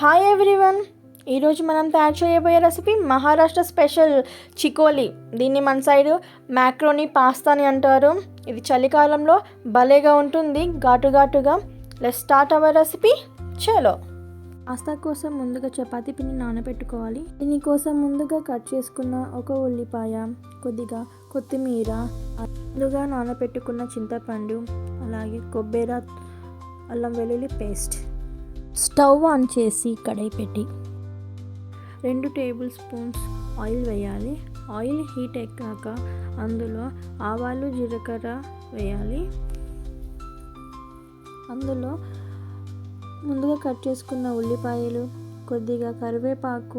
Hi everyone ఈరోజు మనం తయారు చేయబోయే రెసిపీ మహారాష్ట్ర స్పెషల్ చికోలి దీన్ని మన సైడ్ మ్యాక్రోని పాస్తా అని అంటారు. ఇది చలికాలంలో భలేగా ఉంటుంది. ఘాటు ఘాటుగా. లెస్ స్టార్ట్ అవర్ రెసిపీ చలో. పాస్తా కోసం ముందుగా చపాతీ పిండి నానబెట్టుకోవాలి. దీనికోసం ముందుగా కట్ చేసుకున్న ఒక ఉల్లిపాయ కొద్దిగా కొత్తిమీర ముందుగా నానబెట్టుకున్న చింతపండు అలాగే కొబ్బరి అల్లం వెల్లుల్లి పేస్ట్ స్టవ్ ఆన్ చేసి కడాయి పెట్టి రెండు టేబుల్ స్పూన్స్ ఆయిల్ వేయాలి. ఆయిల్ హీట్ ఎక్కాక అందులో ఆవాలు జీలకర్ర వేయాలి. అందులో ముందుగా కట్ చేసుకున్న ఉల్లిపాయలు కొద్దిగా కరివేపాకు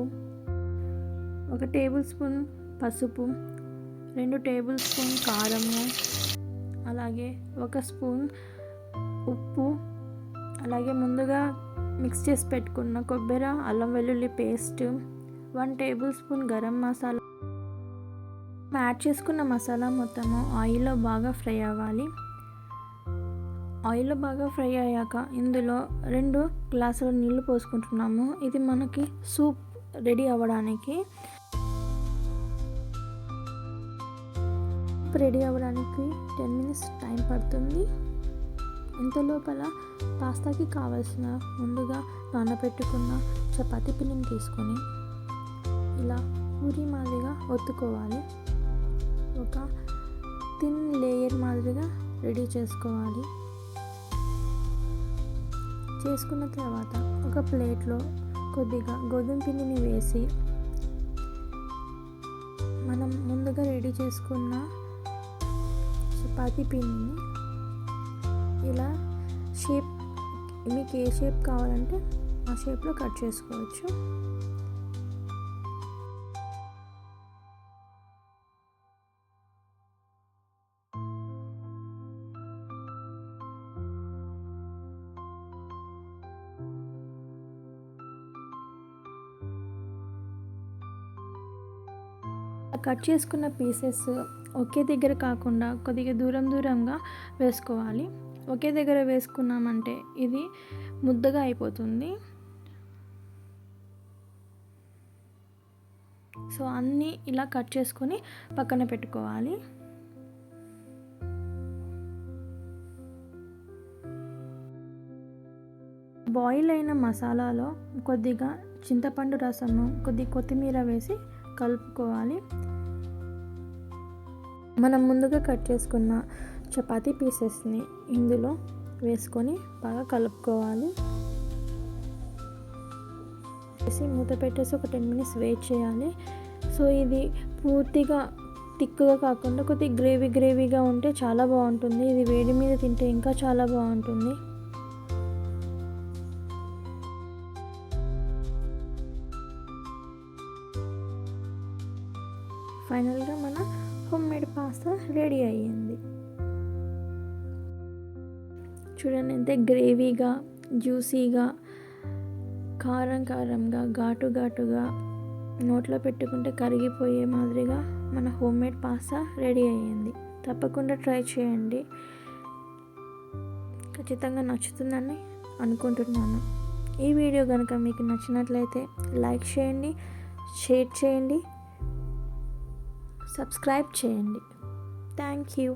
ఒక టేబుల్ స్పూన్ పసుపు రెండు టేబుల్ స్పూన్ కారము అలాగే ఒక స్పూన్ ఉప్పు అలాగే ముందుగా మిక్స్ చేసి పెట్టుకున్న కొబ్బరి అల్లం వెల్లుల్లి paste one table spoon garam masala. Add చేసుకున్న మసాలా మొత్తము ఆయిల్లో బాగా ఫ్రై అవ్వాలి. ఆయిల్లో బాగా ఫ్రై అయ్యాక ఇందులో రెండు గ్లాసుల నీళ్ళు పోసుకుంటున్నాము. ఇది మనకి సూప్ రెడీ అవ్వడానికి. రెడీ అవ్వడానికి టెన్ మినిట్స్ టైం పడుతుంది. ఇంత లోపల పాస్తాకి కావాల్సిన ముందుగా నానబెట్టుకున్న చపాతీ పిండిని తీసుకొని ఇలా పూరి మాదిరిగా ఒత్తుకోవాలి. ఒక థిన్ లేయర్ మాదిరిగా రెడీ చేసుకోవాలి. చేసుకున్న తర్వాత ఒక ప్లేట్లో కొద్దిగా గోధుమ పిండిని వేసి మనం ముందుగా రెడీ చేసుకున్న చపాతీ పిండిని ఇలా షేప్ మీకు ఏ షేప్ కావాలంటే ఆ షేప్లో కట్ చేసుకోవచ్చు. కట్ చేసుకున్న పీసెస్ ఒకే దగ్గర కాకుండా కొద్దిగా దూరం దూరంగా వేసుకోవాలి. ఒకే దగ్గర వేసుకున్నామంటే ఇది ముద్దగా అయిపోతుంది. సో అన్నీ ఇలా కట్ చేసుకొని పక్కన పెట్టుకోవాలి. బాయిల్ అయిన మసాలాలో కొద్దిగా చింతపండు రసము కొద్ది కొత్తిమీర వేసి కలుపుకోవాలి. మనం ముందుగా కట్ చేసుకున్న చపాతీ పీసెస్ని ఇందులో వేసుకొని బాగా కలుపుకోవాలి. వేసి మూత పెట్టేసి ఒక టెన్ మినిట్స్ వెయిట్ చేయాలి. సో ఇది పూర్తిగా థిక్గా కాకుండా కొద్దిగా గ్రేవీ గ్రేవీగా ఉంటే చాలా బాగుంటుంది. ఇది వేడి మీద తింటే ఇంకా చాలా బాగుంటుంది. ఫైనల్గా మన హోమ్ మేడ్ పాస్తా రెడీ అయ్యింది. చూడండి ఎంత గ్రేవీగా జ్యూసీగా కారం కారంగా ఘాటు ఘాటుగా నోట్లో పెట్టుకుంటే కరిగిపోయే మాదిరిగా మన హోమ్ మేడ్ పాస్తా రెడీ అయ్యింది. తప్పకుండా ట్రై చేయండి. ఖచ్చితంగా నచ్చుతుందని అనుకుంటున్నాను. ఈ వీడియో కనుక మీకు నచ్చినట్లయితే లైక్ చేయండి షేర్ చేయండి సబ్స్క్రైబ్ చేయండి. Thank you.